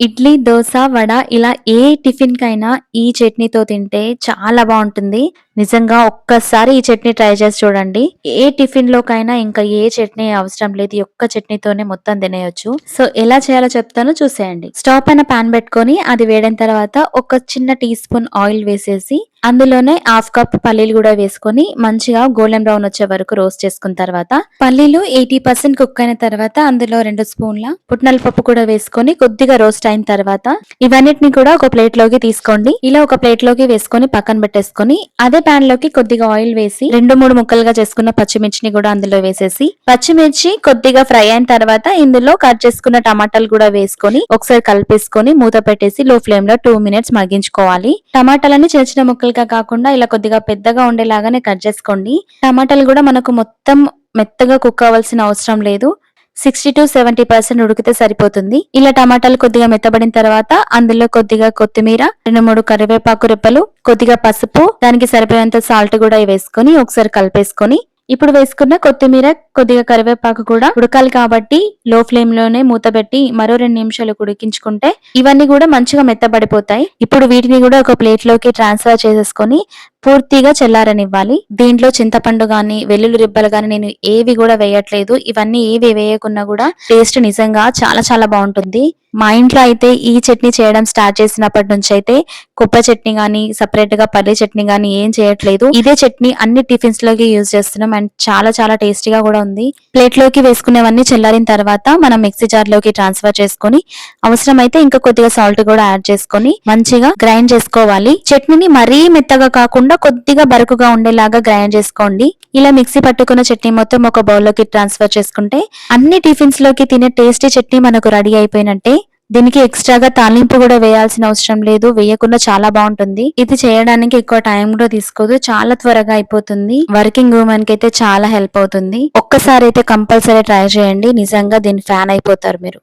ఇడ్లీ, దోశ వడ ఇలా ఏ టిఫిన్‌కైనా ఈ చట్నీతో తింటే చాలా బాగుంటుంది. నిజంగా ఒక్కసారి ఈ చట్నీ ట్రై చేసి చూడండి. ఏ టిఫిన్ లోకైనా ఇంకా ఏ చట్నీ అవసరం లేదు. ఈ ఒక్క చట్నీతోనే మొత్తం తినేయొచ్చు. సో, ఎలా చేయాలో చెప్తాను చూసేయండి. స్టవ్ పైన పాన్ పెట్టుకొని అది వేడిన తర్వాత ఒక చిన్న టీ స్పూన్ ఆయిల్ వేసేసి అందులోనే హాఫ్ కప్ పల్లీలు కూడా వేసుకొని మంచిగా గోల్డెన్ బ్రౌన్ వచ్చే వరకు రోస్ట్ చేసుకున్న తర్వాత పల్లీలు ఎయిటీ పర్సెంట్ కుక్ అయిన తర్వాత అందులో రెండు స్పూన్ల పుట్నల పప్పు కూడా వేసుకొని కొద్దిగా రోస్ట్ అయిన తర్వాత ఇవన్నిటిని కూడా ఒక ప్లేట్లోకి తీసుకోండి ఇలా ఒక ప్లేట్లోకి వేసుకొని పక్కన పెట్టేసుకొని అదే పాన్లోకి కొద్దిగా ఆయిల్ వేసి రెండు మూడు ముక్కలుగా చేసుకున్న పచ్చిమిర్చిని కూడా అందులో వేసేసి పచ్చిమిర్చి కొద్దిగా ఫ్రై అయిన తర్వాత ఇందులో కట్ చేసుకున్న టమాటాలు కూడా వేసుకొని ఒకసారి కలిపేసుకొని మూత పెట్టేసి లో ఫ్లేమ్లో టూ మినిట్స్ మగ్గించుకోవాలి. టమాటాలని చిన్న చిన్న ముక్కలుగా కాకుండా ఇలా కొద్దిగా పెద్దగా ఉండేలాగానే కట్ చేసుకోండి. టమాటాలు కూడా మనకు మొత్తం మెత్తగా కుక్ అవ్వాల్సిన అవసరం లేదు. సిక్స్టీ టు సెవెంటీ పర్సెంట్ ఉడికితే సరిపోతుంది. ఇలా టమాటాలు కొద్దిగా మెత్తబడిన తర్వాత అందులో కొద్దిగా కొత్తిమీర రెండు మూడు కరివేపాకు రెప్పలు కొద్దిగా పసుపు దానికి సరిపోయేంత సాల్ట్ కూడా వేసుకొని ఒకసారి కలిపేసుకొని ఇప్పుడు వేసుకున్న కొత్తిమీర కొద్దిగా కరివేపాకు కూడా ఉడకాలి కాబట్టి లో ఫ్లేమ్లోనే మూత పెట్టి మరో రెండు నిమిషాలు ఉడికించుకుంటే ఇవన్నీ కూడా మంచిగా మెత్తబడిపోతాయి. ఇప్పుడు వీటిని కూడా ఒక ప్లేట్లోకి ట్రాన్స్ఫర్ చేసేసుకొని పూర్తిగా చల్లారనివ్వాలి. దీంట్లో చింతపండు గాని వెల్లుల్లి రిబ్బలు గాని నేను ఏవి కూడా వేయట్లేదు. ఇవన్నీ ఏవి వేయకున్నా కూడా టేస్ట్ నిజంగా చాలా చాలా బాగుంటుంది. మా ఇంట్లో అయితే ఈ చట్నీ చేయడం స్టార్ట్ చేసినప్పటి నుంచి అయితే కుప్ప చట్నీ గానీ సపరేట్గా పల్లి చట్నీ గానీ ఏం చేయట్లేదు. ఇదే చట్నీ అన్ని టిఫిన్స్లోకి యూజ్ చేస్తున్నాం అండ్ చాలా చాలా టేస్టీగా కూడా ఉంది. ప్లేట్లోకి వేసుకునేవన్నీ చల్లారిన తర్వాత మనం మిక్సీ జార్లోకి ట్రాన్స్ఫర్ చేసుకొని అవసరమైతే ఇంకా కొద్దిగా సాల్ట్ కూడా యాడ్ చేసుకొని మంచిగా గ్రైండ్ చేసుకోవాలి. చట్నీని మరీ మెత్తగా కాకుండా కొద్దిగా బరుకుగా ఉండేలాగా గ్రైండ్ చేసుకోండి. ఇలా మిక్సీ పట్టుకున్న చట్నీ మొత్తం ఒక బౌల్లోకి ట్రాన్స్ఫర్ చేసుకుంటే అన్ని టిఫిన్స్లోకి తినే టేస్టీ చట్నీ మనకు రెడీ అయిపోయినట్టే. దీనికి ఎక్స్ట్రాగా తాలింపు కూడా వేయాల్సిన అవసరం లేదు. వేయకుండా చాలా బాగుంటుంది. ఇది చేయడానికి ఎక్కువ టైం కూడా తీసుకోదు. చాలా త్వరగా అయిపోతుంది. వర్కింగ్ ఉమెన్కి అయితే చాలా హెల్ప్ అవుతుంది. ఒక్కసారి అయితే కంపల్సరీ ట్రై చేయండి. నిజంగా దీని ఫ్యాన్ అయిపోతారు మీరు.